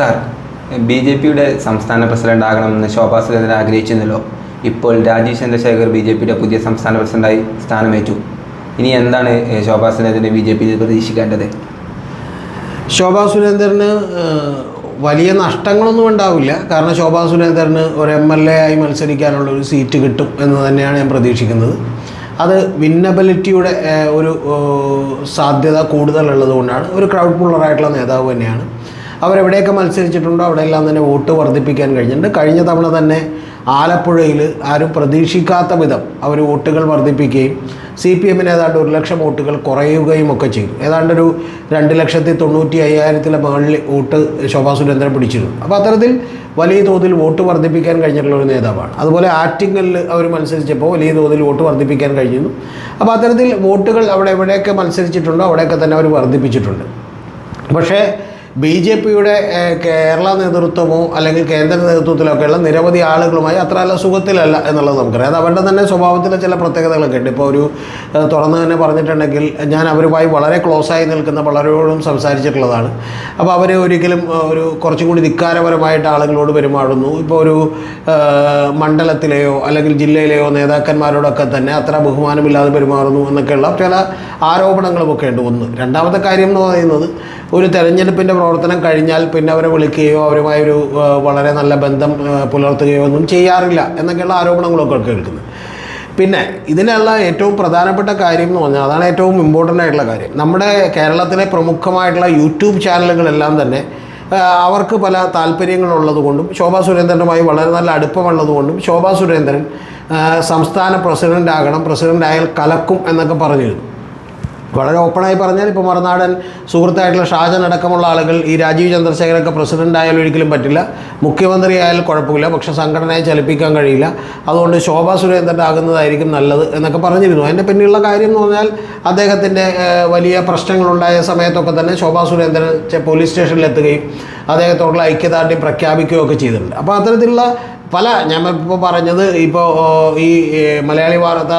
Sir B J പിയുടെ സംസ്ഥാന president ആകണമെന്ന് ശോഭാ സുരേന്ദ്രൻ ആഗ്രഹിച്ചിരുന്നല്ലോ. ഇപ്പോൾ രാജീവ് ചന്ദ്രശേഖർ ബി ജെ പിയുടെ പുതിയ സംസ്ഥാന പ്രസിഡന്റായി സ്ഥാനമേറ്റു. ഇനി എന്താണ് ശോഭാ സുരേന്ദ്രനെ ബി ജെ പിയിൽ പ്രതീക്ഷിക്കേണ്ടത്? ശോഭാ സുരേന്ദ്രന് വലിയ നഷ്ടങ്ങളൊന്നും ഉണ്ടാവില്ല. കാരണം ശോഭാ സുരേന്ദ്രന് ഒരു എം എൽ എ ആയി മത്സരിക്കാനുള്ള ഒരു സീറ്റ് കിട്ടും എന്ന് തന്നെയാണ് ഞാൻ പ്രതീക്ഷിക്കുന്നത്. അത് വിന്നബിലിറ്റിയുടെ ഒരു സാധ്യത കൂടുതലുള്ളത് കൊണ്ടാണ് ഒരു ക്രൗഡ് പുള്ളറായിട്ടുള്ള നേതാവ് തന്നെയാണ്. അവരെവിടെയൊക്കെ മത്സരിച്ചിട്ടുണ്ടോ അവിടെയെല്ലാം തന്നെ വോട്ട് വർദ്ധിപ്പിക്കാൻ കഴിഞ്ഞിട്ടുണ്ട്. കഴിഞ്ഞ തവണ തന്നെ ആലപ്പുഴയിൽ ആരും പ്രതീക്ഷിക്കാത്ത വിധം അവർ വോട്ടുകൾ വർദ്ധിപ്പിക്കുകയും സി പി എമ്മിന് ഏതാണ്ട് ഒരു ലക്ഷം വോട്ടുകൾ കുറയുകയും ഒക്കെ ചെയ്തു. ഏതാണ്ട് ഒരു രണ്ട് ലക്ഷത്തി തൊണ്ണൂറ്റി അയ്യായിരത്തിലെ മുകളിൽ വോട്ട് ശോഭാ സുരേന്ദ്രൻ പിടിച്ചിരുന്നു. അപ്പോൾ അത്തരത്തിൽ വലിയ തോതിൽ വോട്ട് വർദ്ധിപ്പിക്കാൻ കഴിഞ്ഞിട്ടുള്ള ഒരു നേതാവാണ്. അതുപോലെ ആറ്റിങ്ങലിൽ അവർ മത്സരിച്ചപ്പോൾ വലിയ തോതിൽ വോട്ട് വർദ്ധിപ്പിക്കാൻ കഴിഞ്ഞിരുന്നു. അപ്പോൾ അത്തരത്തിൽ വോട്ടുകൾ അവിടെ എവിടെയൊക്കെ മത്സരിച്ചിട്ടുണ്ടോ അവിടെയൊക്കെ തന്നെ അവർ വർദ്ധിപ്പിച്ചിട്ടുണ്ട്. പക്ഷേ ബി ജെ പിയുടെ കേരള നേതൃത്വമോ അല്ലെങ്കിൽ കേന്ദ്ര നേതൃത്വത്തിലൊക്കെയുള്ള നിരവധി ആളുകളുമായി അത്ര നല്ല സുഖത്തിലല്ല എന്നുള്ളത് നമുക്കറിയാം. അത് അവരുടെ തന്നെ സ്വഭാവത്തിലെ ചില പ്രത്യേകതകളൊക്കെ ഉണ്ട്. ഇപ്പോൾ ഒരു തുറന്ന് തന്നെ പറഞ്ഞിട്ടുണ്ടെങ്കിൽ ഞാൻ അവരുമായി വളരെ ക്ലോസ് ആയി നിൽക്കുന്ന പലരോടും സംസാരിച്ചിട്ടുള്ളതാണ്. അപ്പോൾ അവർ ഒരിക്കലും ഒരു കുറച്ചും കൂടി ധിക്കാരപരമായിട്ട് ആളുകളോട് പെരുമാറുന്നു. ഇപ്പോൾ ഒരു മണ്ഡലത്തിലെയോ അല്ലെങ്കിൽ ജില്ലയിലെയോ നേതാക്കന്മാരോടൊക്കെ തന്നെ അത്ര ബഹുമാനമില്ലാതെ പെരുമാറുന്നു എന്നൊക്കെയുള്ള ചില ആരോപണങ്ങളുമൊക്കെ ഉണ്ട്. ഒന്ന്. രണ്ടാമത്തെ കാര്യം എന്ന് പറയുന്നത് ഒരു തെരഞ്ഞെടുപ്പിന്റെ പ്രവർത്തനം കഴിഞ്ഞാൽ പിന്നെ അവരെ വിളിക്കുകയോ അവരുമായൊരു ഒരു വളരെ നല്ല ബന്ധം പുലർത്തുകയോ ഒന്നും ചെയ്യാറില്ല എന്നൊക്കെയുള്ള ആരോപണങ്ങളൊക്കെ കേൾക്കുന്നത് പിന്നെ ഇതിനുള്ള ഏറ്റവും പ്രധാനപ്പെട്ട കാര്യം എന്ന് പറഞ്ഞാൽ അതാണ് ഏറ്റവും ഇമ്പോർട്ടന്റ് ആയിട്ടുള്ള കാര്യം. നമ്മുടെ കേരളത്തിലെ പ്രമുഖമായിട്ടുള്ള യൂട്യൂബ് ചാനലുകളെല്ലാം തന്നെ അവർക്ക് പല താല്പര്യങ്ങളുള്ളതുകൊണ്ടും ശോഭാ സുരേന്ദ്രനുമായി വളരെ നല്ല അടുപ്പമുള്ളതുകൊണ്ടും ശോഭാ സുരേന്ദ്രൻ സംസ്ഥാന പ്രസിഡന്റ് ആകണം പ്രസിഡന്റ് ആയാൽ കലക്കും എന്നൊക്കെ പറഞ്ഞിരുന്നു. വളരെ ഓപ്പണായി പറഞ്ഞാൽ ഇപ്പോൾ മറുനാടൻ സുഹൃത്തായിട്ടുള്ള ഷാജൻ അടക്കമുള്ള ആളുകൾ ഈ രാജീവ് ചന്ദ്രശേഖരൊക്കെ പ്രസിഡന്റ് ആയാലും ഒരിക്കലും പറ്റില്ല. മുഖ്യമന്ത്രി ആയാലും കുഴപ്പമില്ല. പക്ഷേ സംഘടനയെ ചലിപ്പിക്കാൻ കഴിയില്ല. അതുകൊണ്ട് ശോഭാ സുരേന്ദ്രന്റെ ആകുന്നതായിരിക്കും നല്ലത് എന്നൊക്കെ പറഞ്ഞിരുന്നു. അതിന്റെ പിന്നിലുള്ള കാര്യം എന്ന് പറഞ്ഞാൽ അദ്ദേഹത്തിന്റെ വലിയ പ്രശ്നങ്ങളുണ്ടായ സമയത്തൊക്കെ തന്നെ ശോഭാ സുരേന്ദ്രൻ പോലീസ് സ്റ്റേഷനിലെത്തുകയും അദ്ദേഹത്തോടുള്ള ഐക്യദാർഢ്യം പ്രഖ്യാപിക്കുകയൊക്കെ ചെയ്തിട്ടുണ്ട്. അപ്പോൾ അത്തരത്തിലുള്ള പല ഞാൻ ഇപ്പോൾ പറഞ്ഞത് ഇപ്പോൾ ഈ മലയാളി വാർത്ത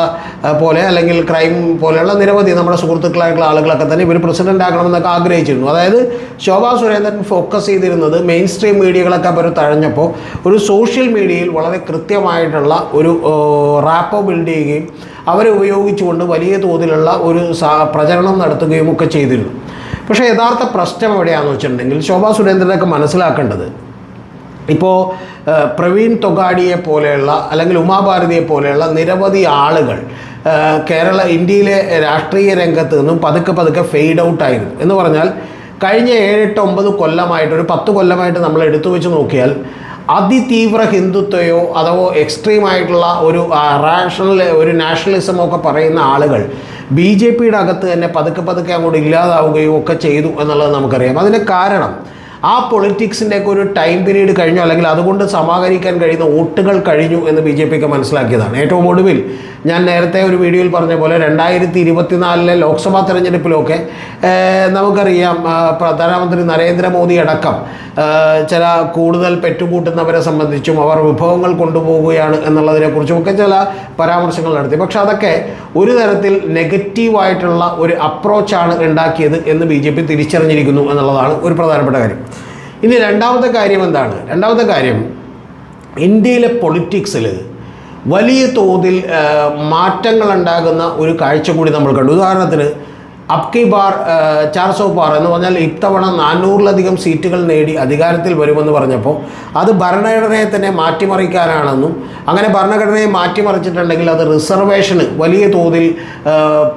പോലെ അല്ലെങ്കിൽ ക്രൈം പോലെയുള്ള നിരവധി നമ്മുടെ സുഹൃത്തുക്കളായിട്ടുള്ള ആളുകളൊക്കെ തന്നെ ഇവർ പ്രസിഡന്റ് ആകണമെന്നൊക്കെ ആഗ്രഹിച്ചിരുന്നു. അതായത് ശോഭാ സുരേന്ദ്രൻ ഫോക്കസ് ചെയ്തിരുന്നത് മെയിൻ സ്ട്രീം മീഡിയകളൊക്കെ അവർ തഴഞ്ഞപ്പോൾ ഒരു സോഷ്യൽ മീഡിയയിൽ വളരെ കൃത്യമായിട്ടുള്ള ഒരു റാപ്പോ ബിൽഡ് ചെയ്യുകയും അവരെ ഉപയോഗിച്ചുകൊണ്ട് വലിയ തോതിലുള്ള ഒരു പ്രചരണം നടത്തുകയും ഒക്കെ ചെയ്തിരുന്നു. പക്ഷേ യഥാർത്ഥ പ്രശ്നം എവിടെയാണെന്ന് വെച്ചിട്ടുണ്ടെങ്കിൽ ശോഭാ സുരേന്ദ്രനൊക്കെ മനസ്സിലാക്കേണ്ടത് ഇപ്പോൾ പ്രവീൺ തൊഗാഡിയെ പോലെയുള്ള അല്ലെങ്കിൽ ഉമാഭാരതിയെ പോലെയുള്ള നിരവധി ആളുകൾ കേരള ഇന്ത്യയിലെ രാഷ്ട്രീയ രംഗത്ത് നിന്നും പതുക്കെ പതുക്കെ ഫെയ്ഡ് ഔട്ട് ആയിരുന്നു. എന്ന് പറഞ്ഞാൽ കഴിഞ്ഞ ഏഴെട്ട് ഒമ്പത് കൊല്ലമായിട്ട് ഒരു പത്ത് കൊല്ലമായിട്ട് നമ്മൾ എടുത്തു വെച്ച് നോക്കിയാൽ അതിതീവ്ര ഹിന്ദുത്വയോ അഥവാ എക്സ്ട്രീം ആയിട്ടുള്ള ഒരു റാഷണൽ ഒരു നാഷണലിസമോ ഒക്കെ പറയുന്ന ആളുകൾ ബി ജെ പിയുടെ അകത്ത് തന്നെ പതുക്കെ പതുക്കെ അങ്ങോട്ട് ഇല്ലാതാവുകയോ ഒക്കെ ചെയ്തു എന്നുള്ളത് നമുക്കറിയാം. അതിന് കാരണം ആ പൊളിറ്റിക്സിന്റെ ഒക്കെ ഒരു ടൈം പീരീഡ് കഴിഞ്ഞു അല്ലെങ്കിൽ അതുകൊണ്ട് സമാഹരിക്കാൻ കഴിയുന്ന വോട്ടുകൾ കഴിഞ്ഞു എന്ന് ബി ജെ പിക്ക് മനസ്സിലാക്കിയതാണ്. ഏറ്റവും ഒടുവിൽ ഞാൻ നേരത്തെ ഒരു വീഡിയോയിൽ പറഞ്ഞ പോലെ രണ്ടായിരത്തി ഇരുപത്തിനാലിലെ ലോക്സഭാ തെരഞ്ഞെടുപ്പിലൊക്കെ നമുക്കറിയാം പ്രധാനമന്ത്രി നരേന്ദ്രമോദി അടക്കം ചില കൂടുതൽ പെറ്റുകൂട്ടുന്നവരെ സംബന്ധിച്ചും അവർ വിഭവങ്ങൾ കൊണ്ടുപോവുകയാണ് എന്നുള്ളതിനെക്കുറിച്ചും ഒക്കെ ചില പരാമർശങ്ങൾ നടത്തി. പക്ഷെ അതൊക്കെ ഒരു തരത്തിൽ നെഗറ്റീവായിട്ടുള്ള ഒരു അപ്രോച്ചാണ് ഉണ്ടാക്കിയത് എന്ന് ബി ജെ പി തിരിച്ചറിഞ്ഞിരിക്കുന്നു എന്നുള്ളതാണ് ഒരു പ്രധാനപ്പെട്ട കാര്യം. ഇനി രണ്ടാമത്തെ കാര്യം എന്താണ്? രണ്ടാമത്തെ കാര്യം ഇന്ത്യയിലെ പൊളിറ്റിക്സിൽ വലിയ തോതിൽ മാറ്റങ്ങൾ ഉണ്ടാകുന്ന ഒരു കാഴ്ച കൂടി നമ്മൾ കണ്ടു. ഉദാഹരണത്തിന് അബ്കി ബാർ ചാർസോ ബാർ എന്ന് പറഞ്ഞാൽ ഇത്തവണ നാനൂറിലധികം സീറ്റുകൾ നേടി അധികാരത്തിൽ വരുമെന്ന് പറഞ്ഞപ്പോൾ അത് ഭരണഘടനയെ തന്നെ മാറ്റിമറിക്കാനാണെന്നും അങ്ങനെ ഭരണഘടനയെ മാറ്റിമറിച്ചിട്ടുണ്ടെങ്കിൽ അത് റിസർവേഷന് വലിയ തോതിൽ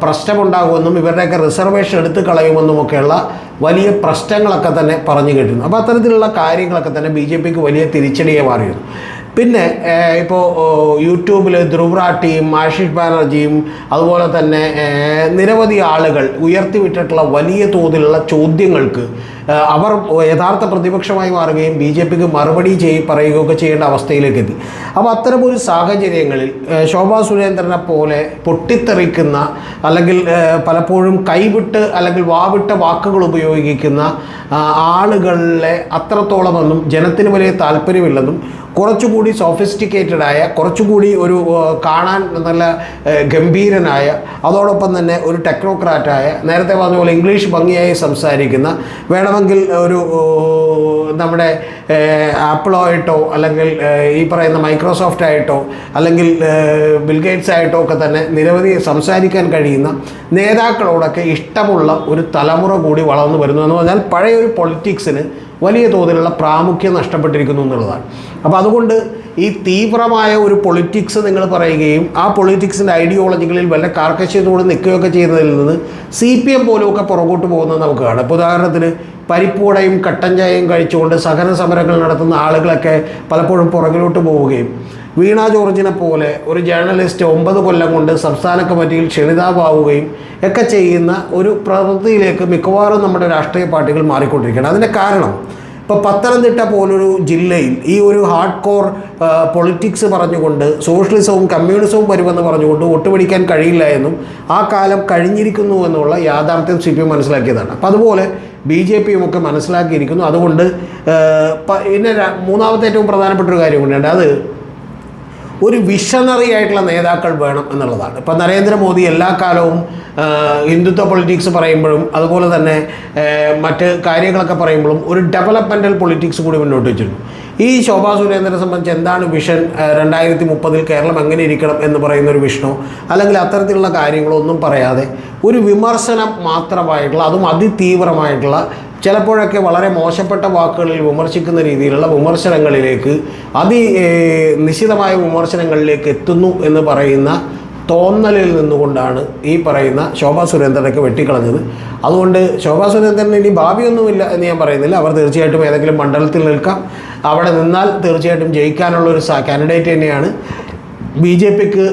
പ്രശ്നമുണ്ടാകുമെന്നും ഇവരുടെയൊക്കെ റിസർവേഷൻ എടുത്തു കളയുമെന്നുമൊക്കെയുള്ള വലിയ പ്രശ്നങ്ങളൊക്കെ തന്നെ പറഞ്ഞു കേട്ടിരുന്നു. അപ്പോൾ അത്തരത്തിലുള്ള കാര്യങ്ങളൊക്കെ തന്നെ ബി ജെ പിക്ക് വലിയ തിരിച്ചടിയെ മാറിയിരുന്നു. പിന്നെ ഇപ്പോൾ യൂട്യൂബിൽ ധ്രുവറാട്ടിയും ആഷിഷ് ബാനർജിയും അതുപോലെ തന്നെ നിരവധി ആളുകൾ ഉയർത്തിവിട്ടിട്ടുള്ള വലിയ തോതിലുള്ള ചോദ്യങ്ങൾക്ക് അവർ യഥാർത്ഥ പ്രതിപക്ഷമായി മാറുകയും ബി ജെ പിക്ക് മറുപടി ചെയ് പറയുകയൊക്കെ ചെയ്യേണ്ട അവസ്ഥയിലേക്ക് എത്തി. അപ്പോൾ അത്തരമൊരു സാഹചര്യങ്ങളിൽ ശോഭാ സുരേന്ദ്രനെ പോലെ പൊട്ടിത്തെറിക്കുന്ന അല്ലെങ്കിൽ പലപ്പോഴും കൈവിട്ട് അല്ലെങ്കിൽ വാവിട്ട വാക്കുകൾ ഉപയോഗിക്കുന്ന ആളുകളിലെ ആളുകളെ അത്രത്തോളമൊന്നും ജനത്തിന് വലിയ താല്പര്യമില്ലെന്നും കുറച്ചുകൂടി സോഫിസ്റ്റിക്കേറ്റഡ് ആയ കുറച്ചുകൂടി ഒരു കാണാൻ നല്ല ഗംഭീരനായ അതോടൊപ്പം തന്നെ ഒരു ടെക്നോക്രാറ്റായ നേരത്തെ പറഞ്ഞ പോലെ ഇംഗ്ലീഷ് ഭംഗിയായി സംസാരിക്കുന്ന വേണമെങ്കിൽ ഒരു നമ്മുടെ ആപ്പിളോ ആയിട്ടോ അല്ലെങ്കിൽ ഈ പറയുന്ന മൈക്രോസോഫ്റ്റ് ആയിട്ടോ അല്ലെങ്കിൽ ബിൽഗേറ്റ്സ് ആയിട്ടോ ഒക്കെ തന്നെ നിരവധി സംസാരിക്കാൻ കഴിയുന്ന നേതാക്കളോടൊക്കെ ഇഷ്ടമുള്ള ഒരു തലമുറ കൂടി വളർന്നു വരുന്നു എന്ന് പറഞ്ഞാൽ പഴയ ഒരു പൊളിറ്റിക്സിന് വലിയ തോതിലുള്ള പ്രാമുഖ്യം നഷ്ടപ്പെട്ടിരിക്കുന്നു എന്നുള്ളതാണ്. അപ്പോൾ അതുകൊണ്ട് ഈ തീവ്രമായ ഒരു പൊളിറ്റിക്സ് നിങ്ങൾ പറയുകയും ആ പൊളിറ്റിക്സിന്റെ ഐഡിയോളജികളിൽ വല്ല കാർക്കശ്യത്തോട് നിൽക്കുകയൊക്കെ ചെയ്യുന്നതിൽ നിന്ന് സി പി എം പോലുമൊക്കെ പുറകോട്ട് പോകുന്നത് നമുക്ക് കാണാം. ഇപ്പോൾ ഉദാഹരണത്തിന് പരിപ്പൂടയും കട്ടൻ ചായയും കഴിച്ചുകൊണ്ട് സഹന സമരങ്ങൾ നടത്തുന്ന ആളുകളൊക്കെ പലപ്പോഴും പുറകിലോട്ട് പോവുകയും വീണ ജോർജിനെ പോലെ ഒരു ജേർണലിസ്റ്റ് ഒമ്പത് കൊല്ലം കൊണ്ട് സംസ്ഥാന കമ്മിറ്റിയിൽ ക്ഷണിതാവാവുകയും ഒക്കെ ചെയ്യുന്ന ഒരു പ്രവൃത്തിയിലേക്ക് മിക്കവാറും നമ്മുടെ രാഷ്ട്രീയ പാർട്ടികൾ മാറിക്കൊണ്ടിരിക്കുകയാണ്. അതിന്റെ കാരണം ഇപ്പോൾ പത്തനംതിട്ട പോലൊരു ജില്ലയിൽ ഈ ഒരു ഹാർഡ് കോർ പൊളിറ്റിക്സ് പറഞ്ഞുകൊണ്ട് സോഷ്യലിസവും കമ്മ്യൂണിസവും വരുമെന്ന് പറഞ്ഞുകൊണ്ട് ഒട്ടുപിടിക്കാൻ കഴിയില്ല എന്നും ആ കാലം കഴിഞ്ഞിരിക്കുന്നു എന്നുള്ള യാഥാർത്ഥ്യം സി പി എം മനസ്സിലാക്കിയതാണ്. അപ്പോൾ അതുപോലെ ബി ജെ പിയും ഒക്കെ മനസ്സിലാക്കിയിരിക്കുന്നു. അതുകൊണ്ട് പിന്നെ മൂന്നാമത്തെ ഏറ്റവും പ്രധാനപ്പെട്ട ഒരു കാര്യം കൂടിയുണ്ട്. അത് ഒരു വിഷണറി ആയിട്ടുള്ള നേതാക്കൾ വേണം എന്നുള്ളതാണ്. ഇപ്പം നരേന്ദ്രമോദി എല്ലാ കാലവും ഹിന്ദുത്വ പൊളിറ്റിക്സ് പറയുമ്പോഴും അതുപോലെ തന്നെ മറ്റ് കാര്യങ്ങളൊക്കെ പറയുമ്പോഴും ഒരു ഡെവലപ്മെന്റൽ പൊളിറ്റിക്സ് കൂടി മുന്നോട്ട് വെച്ചിരുന്നു. ഈ ശോഭാ സുരേന്ദ്രനെ സംബന്ധിച്ച് എന്താണ് വിഷൻ രണ്ടായിരത്തി മുപ്പതിൽ കേരളം എങ്ങനെ ഇരിക്കണം എന്ന് പറയുന്ന ഒരു വിഷനോ അല്ലെങ്കിൽ അത്തരത്തിലുള്ള കാര്യങ്ങളോ ഒന്നും പറയാതെ ഒരു വിമർശനം മാത്രമായിട്ടുള്ള അതും അതിതീവ്രമായിട്ടുള്ള ചിലപ്പോഴൊക്കെ വളരെ മോശപ്പെട്ട വാക്കുകളിൽ വിമർശിക്കുന്ന രീതിയിലുള്ള വിമർശനങ്ങളിലേക്ക് അതി നിശിതമായ വിമർശനങ്ങളിലേക്ക് എത്തുന്നു എന്ന് പറയുന്ന തോന്നലിൽ നിന്നുകൊണ്ടാണ് ഈ പറയുന്ന ശോഭാ സുരേന്ദ്രനൊക്കെ വെട്ടിക്കളഞ്ഞത്. അതുകൊണ്ട് ശോഭാ സുരേന്ദ്രന് ഇനി ഭാവിയൊന്നുമില്ല എന്ന് ഞാൻ പറയുന്നില്ല. അവർ തീർച്ചയായിട്ടും ഏതെങ്കിലും മണ്ഡലത്തിൽ നിൽക്കാം. അവിടെ നിന്നാൽ തീർച്ചയായിട്ടും ജയിക്കാനുള്ള ഒരു കാൻഡിഡേറ്റ് തന്നെയാണ്. ബി ജെ പിക്ക്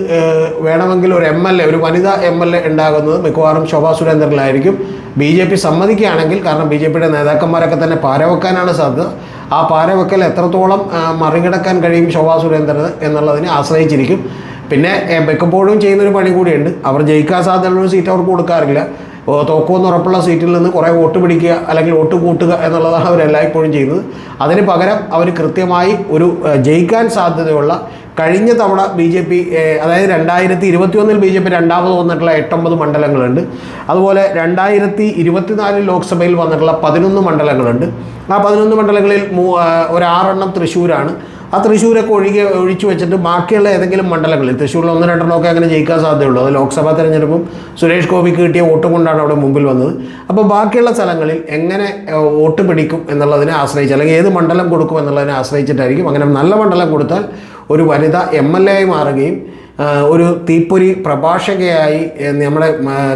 വേണമെങ്കിൽ ഒരു എം എൽ എ ഒരു വനിതാ എം എൽ എ ഉണ്ടാകുന്നത് മിക്കവാറും ശോഭാ സുരേന്ദ്രനിലായിരിക്കും. ബി ജെ പി സമ്മതിക്കുകയാണെങ്കിൽ കാരണം ബി ജെ പിയുടെ നേതാക്കന്മാരൊക്കെ തന്നെ പാരവെക്കാനാണ് സാധ്യത. ആ പാരവെക്കൽ എത്രത്തോളം മറികടക്കാൻ കഴിയും ശോഭാ സുരേന്ദ്രൻ എന്നുള്ളതിനെ ആശ്രയിച്ചിരിക്കും. പിന്നെ മിക്കപ്പോഴും ചെയ്യുന്നൊരു പണി കൂടിയുണ്ട്. അവർ ജയിക്കാൻ സാധ്യതയുള്ള സീറ്റ് അവർക്ക് കൊടുക്കാറില്ല. തോക്കുമെന്ന് ഉറപ്പുള്ള സീറ്റിൽ നിന്ന് കുറേ വോട്ട് പിടിക്കുക അല്ലെങ്കിൽ വോട്ട് കൂട്ടുക എന്നുള്ളതാണ് അവരെല്ലായ്പ്പോഴും ചെയ്യുന്നത്. അതിന് പകരം അവർ കൃത്യമായി ഒരു ജയിക്കാൻ സാധ്യതയുള്ള കഴിഞ്ഞ തവണ ബി ജെ പി അതായത് രണ്ടായിരത്തി ഇരുപത്തി ഒന്നിൽ ബി ജെ പി രണ്ടാമത് വന്നിട്ടുള്ള എട്ടൊമ്പത് മണ്ഡലങ്ങളുണ്ട്. അതുപോലെ രണ്ടായിരത്തി ഇരുപത്തിനാലിൽ ലോക്സഭയിൽ വന്നിട്ടുള്ള പതിനൊന്ന് മണ്ഡലങ്ങളുണ്ട്. ആ പതിനൊന്ന് മണ്ഡലങ്ങളിൽ ഒരു ആറെണ്ണം തൃശ്ശൂരാണ്. ആ തൃശ്ശൂരൊക്കെ ഒഴികെ ഒഴിച്ചു വെച്ചിട്ട് ബാക്കിയുള്ള ഏതെങ്കിലും മണ്ഡലങ്ങളിൽ തൃശ്ശൂരിൽ ഒന്ന് രണ്ടെണ്ണമൊക്കെ അങ്ങനെ ജയിക്കാൻ സാധ്യതയുള്ളൂ. അത് ലോക്സഭാ തെരഞ്ഞെടുപ്പും സുരേഷ് ഗോപിക്ക് കിട്ടിയ വോട്ട് കൊണ്ടാണ് അവിടെ മുമ്പിൽ വന്നത്. അപ്പോൾ ബാക്കിയുള്ള സ്ഥലങ്ങളിൽ എങ്ങനെ വോട്ട് പിടിക്കും എന്നുള്ളതിനെ ആശ്രയിച്ച് അല്ലെങ്കിൽ ഏത് മണ്ഡലം കൊടുക്കും എന്നുള്ളതിനെ ആശ്രയിച്ചിട്ടായിരിക്കും അങ്ങനെ നല്ല മണ്ഡലം കൊടുത്താൽ ഒരു വനിത എം എൽ എ ആയി മാറുകയും ഒരു തീപ്പൊരി പ്രഭാഷകയായി നമ്മുടെ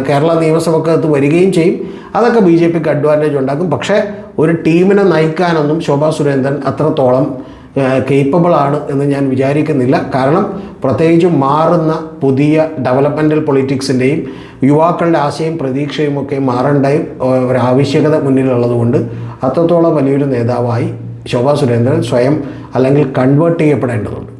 കേരള നിയമസഭക്കകത്ത് വരികയും ചെയ്യും. അതൊക്കെ ബി ജെ പിക്ക് അഡ്വാന്റേജ് ഉണ്ടാക്കും. പക്ഷേ ഒരു ടീമിനെ നയിക്കാനൊന്നും ശോഭാ സുരേന്ദ്രൻ അത്രത്തോളം കേപ്പബിൾ ആണ് എന്ന് ഞാൻ വിചാരിക്കുന്നില്ല. കാരണം പ്രത്യേകിച്ചും മാറുന്ന പുതിയ ഡെവലപ്മെന്റൽ പൊളിറ്റിക്സിന്റെയും യുവാക്കളുടെ ആശയും പ്രതീക്ഷയും ഒക്കെ മാറേണ്ടയും ഒരു ആവശ്യകത മുന്നിലുള്ളതുകൊണ്ട് അത്രത്തോളം വലിയൊരു നേതാവായി ശോഭാ സുരേന്ദ്രൻ സ്വയം അല്ലെങ്കിൽ കൺവേർട്ട് ചെയ്യപ്പെടേണ്ടതുണ്ട്.